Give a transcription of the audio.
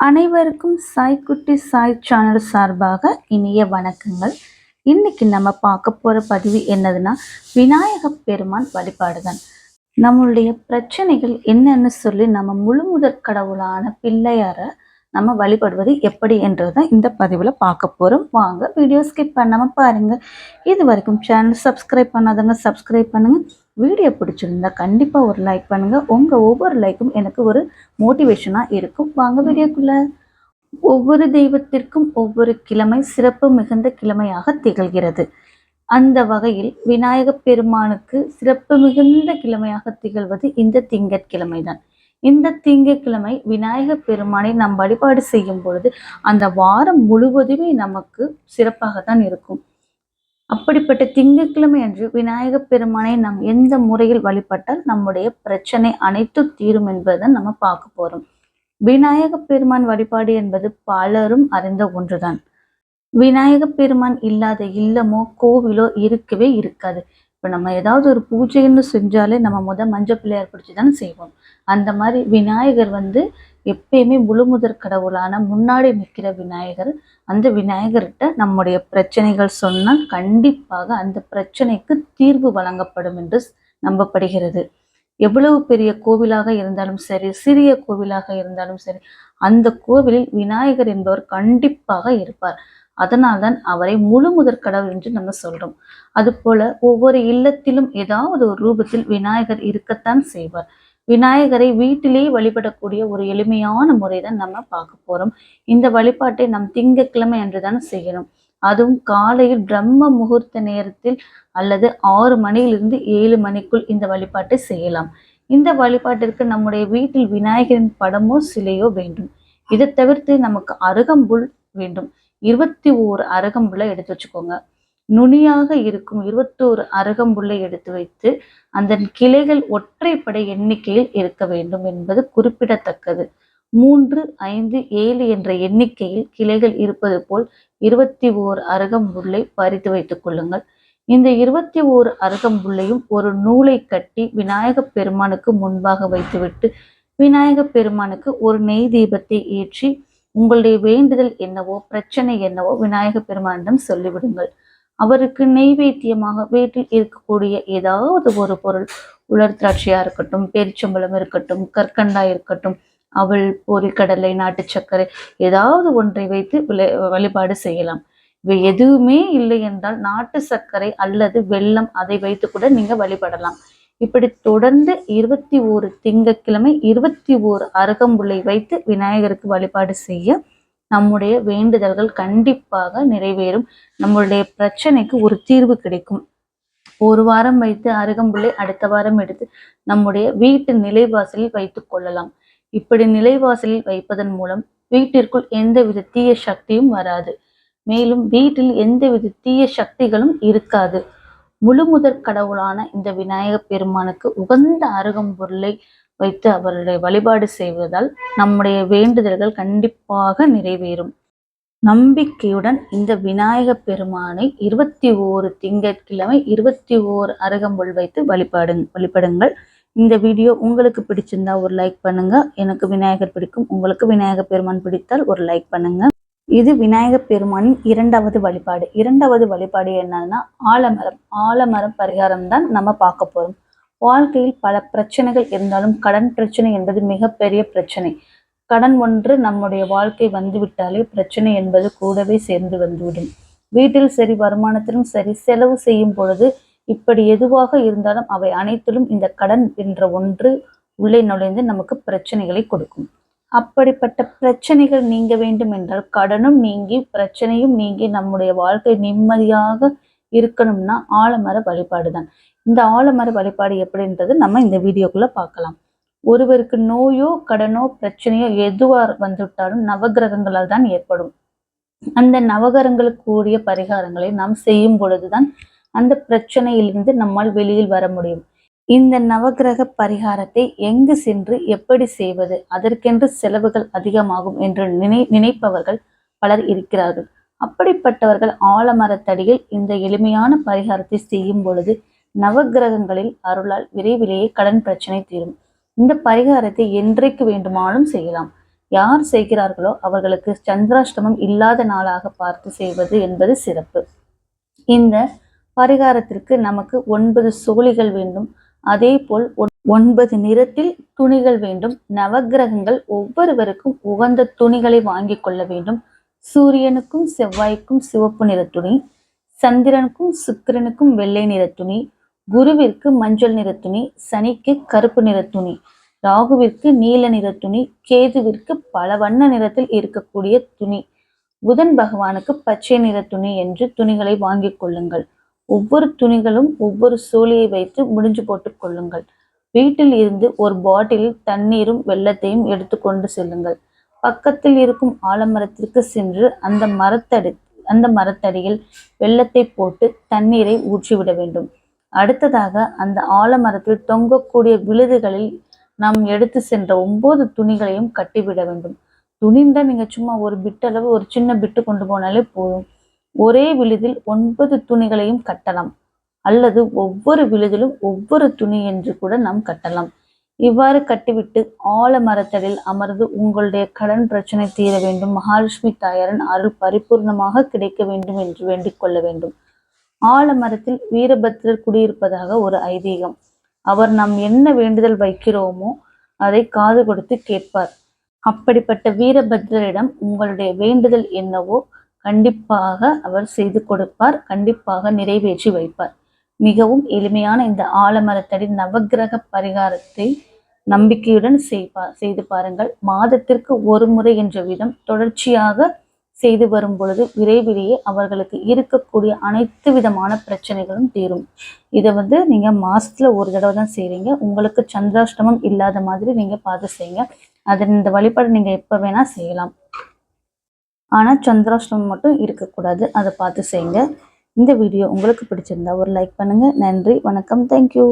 அனைவருக்கும் சாய்க்குட்டி சாய் சேனல் சார்பாக இனிய வணக்கங்கள். இன்னைக்கு நம்ம பார்க்க போற பதிவு என்னதுன்னா விநாயக பெருமான் வழிபாடு தான் நம்மளுடைய பிரச்சனைகள் என்னன்னு சொல்லி நம்ம முழுமுதற் கடவுளான பிள்ளையாரை நம்ம வழிபடுவது எப்படி என்றதை இந்த பதிவில் பார்க்க போகிறோம் வாங்க வீடியோ ஸ்கிப் பண்ணாமல் பாருங்க. இது வரைக்கும் சேனல் சப்ஸ்கிரைப் பண்ணாதவங்க சப்ஸ்கிரைப் பண்ணுங்க. வீடியோ பிடிச்சிருந்தா கண்டிப்பாக ஒரு லைக் பண்ணுங்கள் உங்கள் ஒவ்வொரு லைக்கும் எனக்கு ஒரு மோட்டிவேஷனாக இருக்கும். வாங்க வீடியோக்குள்ள. ஒவ்வொரு தெய்வத்திற்கும் ஒவ்வொரு கிழமை சிறப்பு மிகுந்த கிழமையாக திகழ்கிறது. அந்த வகையில் விநாயகப் பெருமானுக்கு சிறப்பு மிகுந்த கிழமையாக திகழ்வது இந்த திங்கட்கிழமை தான் இந்த திங்கட்கிழமை விநாயகப் பெருமானை நாம் வழிபாடு செய்யும் பொழுது அந்த வாரம் முழுவதுமே நமக்கு சிறப்பாக தான் இருக்கும். அப்படிப்பட்ட திங்கட்கிழமை அன்று விநாயக பெருமானை நாம் எந்த முறையில் வழிபட்டால் நம்முடைய பிரச்சனை அனைத்து தீரும் என்பதை நம்ம பார்க்க போறோம். விநாயக பெருமான் வழிபாடு என்பது பலரும் அறிந்த ஒன்றுதான். விநாயக பெருமான் இல்லாத இல்லமோ கோவிலோ இருக்கவே இருக்காது. இப்போ நம்ம ஏதாவது ஒரு பூஜைன்னு செஞ்சாலே நம்ம முத மஞ்சள் பிள்ளையார் பிடிச்சி தான் செய்வோம். அந்த மாதிரி விநாயகர் வந்து எப்பயுமே முழுமுதற் கடவுளான முன்னாடி நிற்கிற விநாயகர் அந்த விநாயகர்கிட்ட நம்முடைய பிரச்சனைகள் சொன்னால் கண்டிப்பாக அந்த பிரச்சனைக்கு தீர்வு வழங்கப்படும் என்று நம்பப்படுகிறது. எவ்வளவு பெரிய கோவிலாக இருந்தாலும் சரி சிறிய கோவிலாக இருந்தாலும் சரி அந்த கோவிலில் விநாயகர் என்பவர் கண்டிப்பாக இருப்பார். அதனால்தான் அவரை முழு முதற் கடவுள் என்று நம்ம சொல்றோம். அதுபோல ஒவ்வொரு இல்லத்திலும் ஏதாவது ஒரு ரூபத்தில் விநாயகர் இருக்கத்தான் செய்வார். விநாயகரை வீட்டிலேயே வழிபடக்கூடிய ஒரு எளிமையான முறை தான் நம்ம பார்க்க போறோம். இந்த வழிபாட்டை நம் திங்கட்கிழமை அன்றுதான் செய்யணும். அதுவும் காலையில் பிரம்ம முகூர்த்த நேரத்தில் அல்லது ஆறு மணியிலிருந்து ஏழு மணிக்குள் இந்த வழிபாட்டை செய்யலாம். இந்த வழிபாட்டிற்கு நம்முடைய வீட்டில் விநாயகரின் படமோ சிலையோ வேண்டும். இதை தவிர்த்து நமக்கு அருகம்புல் வேண்டும். இருபத்தி ஓரு அருகம்புல்லை எடுத்து வச்சுக்கோங்க. நுனியாக இருக்கும் இருபத்தோரு அருகம்புள்ளை எடுத்து வைத்து அந்த கிளைகள் ஒற்றைப்படை எண்ணிக்கையில் இருக்க வேண்டும் என்பது குறிப்பிடத்தக்கது. மூன்று ஐந்து ஏழு என்ற எண்ணிக்கையில் கிளைகள் இருப்பது போல் இருபத்தி ஓர் அருகம்புள்ளை பறித்து வைத்துக் கொள்ளுங்கள். இந்த இருபத்தி ஓர் அருகம்புள்ளையும் ஒரு நூலை கட்டி விநாயக பெருமானுக்கு முன்பாக வைத்துவிட்டு விநாயக பெருமானுக்கு ஒரு நெய் தீபத்தை ஏற்றி உங்களுடைய வேண்டுதல் என்னவோ பிரச்சனை என்னவோ விநாயக பெருமானிடம் சொல்லிவிடுங்கள். அவருக்கு நெய்வேத்தியமாக வீட்டில் இருக்கக்கூடிய ஏதாவது ஒரு பொருள் உலர் திராட்சையா இருக்கட்டும் பேரிச்சம்பழம் இருக்கட்டும் கற்கண்டா இருக்கட்டும் அவள் பொறிக்கடலை நாட்டு சர்க்கரை ஏதாவது ஒன்றை வைத்து வழிபாடு செய்யலாம். இவை எதுவுமே இல்லை என்றால் நாட்டு சர்க்கரை அல்லது வெள்ளம் அதை வைத்து கூட நீங்க வழிபடலாம். இப்படி தொடர்ந்து இருபத்தி ஓரு திங்கக்கிழமை இருபத்தி ஓரு அருகம்புள்ளை வைத்து விநாயகருக்கு வழிபாடு செய்ய நம்முடைய வேண்டுதல்கள் கண்டிப்பாக நிறைவேறும். நம்மளுடைய பிரச்சனைக்கு ஒரு தீர்வு கிடைக்கும். ஒரு வாரம் வைத்து அருகம்புள்ளை அடுத்த வாரம் எடுத்து நம்முடைய வீட்டு நிலைவாசலில் வைத்துக் கொள்ளலாம். இப்படி நிலைவாசலில் வைப்பதன் மூலம் வீட்டிற்குள் எந்தவித தீய சக்தியும் வராது. மேலும் வீட்டில் எந்தவித தீய சக்திகளும் இருக்காது. முழு முதற் கடவுளான இந்த விநாயகப் பெருமானுக்கு உகந்த அருகம்பொருளை வைத்து அவருடைய வழிபாடு செய்வதால் நம்முடைய வேண்டுதல்கள் கண்டிப்பாக நிறைவேறும். நம்பிக்கையுடன் இந்த விநாயக பெருமானை இருபத்தி ஓரு திங்கட்கிழமை இருபத்தி ஓர் அருகம்புல் வைத்து வழிபாடு வழிபடுங்கள். இந்த வீடியோ உங்களுக்கு பிடிச்சிருந்தா ஒரு லைக் பண்ணுங்க. எனக்கு விநாயகர் பிடிக்கும். உங்களுக்கு விநாயகர் பெருமான் பிடித்தால் ஒரு லைக் பண்ணுங்க. இது விநாயகர் பெருமானின் இரண்டாவது வழிபாடு. இரண்டாவது வழிபாடு என்னன்னா ஆலமரம். ஆலமரம் பரிகாரம் தான் நம்ம பார்க்க போறோம். வாழ்க்கையில் பல பிரச்சனைகள் இருந்தாலும் கடன் பிரச்சனை என்பது மிகப்பெரிய பிரச்சனை. கடன் ஒன்று நம்முடைய வாழ்க்கை வந்துவிட்டாலே பிரச்சனை என்பது கூடவே சேர்ந்து வந்துவிடும். வீட்டில் சரி வருமானத்திலும் சரி செலவு செய்யும் பொழுது இப்படி எதுவாக இருந்தாலும் அவை அனைத்திலும் இந்த கடன் என்ற ஒன்று உள்ளே நுழைந்து நமக்கு பிரச்சனைகளை கொடுக்கும். அப்படிப்பட்ட பிரச்சனைகள் நீங்க வேண்டும் என்றால் கடனும் நீங்கி பிரச்சனையும் நீங்கி நம்முடைய வாழ்க்கை நிம்மதியாக இருக்கணும்னா ஆலமர வழிபாடு தான் இந்த ஆலமர வழிபாடு எப்படின்றது நம்ம இந்த வீடியோக்குள்ள பார்க்கலாம். ஒருவருக்கு நோயோ கடனோ பிரச்சனையோ எதுவா வந்துவிட்டாலும் நவகிரகங்களால் தான் ஏற்படும். அந்த நவகரங்களுக்கு கூடிய பரிகாரங்களை நாம் செய்யும் பொழுதுதான் அந்த பிரச்சனையிலிருந்து நம்மால் வெளியில் வர முடியும். இந்த நவகிரக பரிகாரத்தை எங்கு சென்று எப்படி செய்வது அதற்கென்று செலவுகள் அதிகமாகும் என்று நினை நினைப்பவர்கள் பலர் இருக்கிறார்கள். அப்படிப்பட்டவர்கள் ஆலமரத்தடியில் இந்த எளிமையான பரிகாரத்தை செய்யும் பொழுது நவகிரகங்களில் அருளால் விரைவிலேயே கடன் பிரச்சனை தீரும். இந்த பரிகாரத்தை என்றைக்கு வேண்டுமானாலும் செய்யலாம். யார் செய்கிறார்களோ அவர்களுக்கு சந்திராஷ்டமம் இல்லாத நாளாக பார்த்து செய்வது என்பது சிறப்பு. இந்த பரிகாரத்திற்கு நமக்கு ஒன்பது சோழிகள் வேண்டும். அதே போல் ஒன்- ஒன்பது நிறத்தில் துணிகள் வேண்டும். நவக்கிரகங்கள் ஒவ்வொருவருக்கும் உகந்த துணிகளை வாங்கிக் கொள்ள வேண்டும். சூரியனுக்கும் செவ்வாய்க்கும் சிவப்பு நிற துணி சந்திரனுக்கும் சுக்கிரனுக்கும் வெள்ளை நிற துணி குருவிற்கு மஞ்சள் நிற துணி சனிக்கு கருப்பு நிற துணி ராகுவிற்கு நீல நிற துணி கேதுவிற்கு பல வண்ண நிறத்தில் இருக்கக்கூடிய துணி. புதன் பகவானுக்கு பச்சை நிற துணி என்று துணிகளை வாங்கிக் கொள்ளுங்கள். ஒவ்வொரு துணிகளும் ஒவ்வொரு சூழியை வைத்து முடிஞ்சு போட்டுக் கொள்ளுங்கள். வீட்டில் இருந்து ஒரு பாட்டிலில் தண்ணீரும் வெள்ளத்தையும் எடுத்துக்கொண்டு செல்லுங்கள். பக்கத்தில் இருக்கும் ஆலமரத்திற்கு சென்று அந்த மரத்தடி அந்த மரத்தடியில் வெள்ளத்தை போட்டு தண்ணீரை ஊற்றிவிட வேண்டும். அடுத்ததாக அந்த ஆலமரத்தில் தொங்கக்கூடிய விழுதுகளில் நாம் எடுத்து சென்ற ஒன்பது துணிகளையும் கட்டிவிட வேண்டும். துணிந்தா நீங்கள் சும்மா ஒரு பிட்டளவு ஒரு சின்ன பிட்டு கொண்டு போனாலே போதும். ஒரே விழுதில் ஒன்பது துணிகளையும் கட்டலாம். அல்லது ஒவ்வொரு விழுதிலும் ஒவ்வொரு துணி என்று கூட நாம் கட்டலாம். இவ்வாறு கட்டிவிட்டு ஆலமரத்தடில் அமர்ந்து உங்களுடைய கடன் பிரச்சனை தீர வேண்டும். மகாலட்சுமி தாயாரின் அருள் பரிபூர்ணமாக கிடைக்க வேண்டும் என்று வேண்டிக் கொள்ள வேண்டும். ஆலமரத்தில் வீரபத்ரர் குடியிருப்பதாக ஒரு ஐதீகம். அவர் நாம் என்ன வேண்டுதல் வைக்கிறோமோ அதை காது கொடுத்து கேட்பார். அப்படிப்பட்ட வீரபத்ரரிடம் உங்களுடைய வேண்டுதல் என்னவோ கண்டிப்பாக அவர் செய்து கொடுப்பார் கண்டிப்பாக நிறைவேற்றி வைப்பார். மிகவும் எளிமையான இந்த ஆலமரத்தடி நவக்கிரக பரிகாரத்தை நம்பிக்கையுடன் செய்பா செய்து பாருங்கள். மாதத்திற்கு ஒரு முறை என்ற விதம் தொடர்ச்சியாக செய்து வரும் பொழுது விரைவிலேயே அவர்களுக்கு இருக்கக்கூடிய அனைத்து விதமான பிரச்சனைகளும் தீரும். இதை வந்து நீங்க மாசத்துல ஒரு தடவை தான் செய்றீங்க. உங்களுக்கு சந்திராஷ்டமம் இல்லாத மாதிரி நீங்க பார்த்து செய்யுங்க. அது இந்த வழிபாடு நீங்க எப்ப வேணா செய்யலாம். ஆனால் சந்திராஷ்டமம் மட்டும் இருக்கக்கூடாது. அதை பார்த்து செய்யுங்க. இந்த வீடியோ உங்களுக்கு பிடிச்சிருந்தா ஒரு லைக் பண்ணுங்க. நன்றி வணக்கம். தேங்க்யூ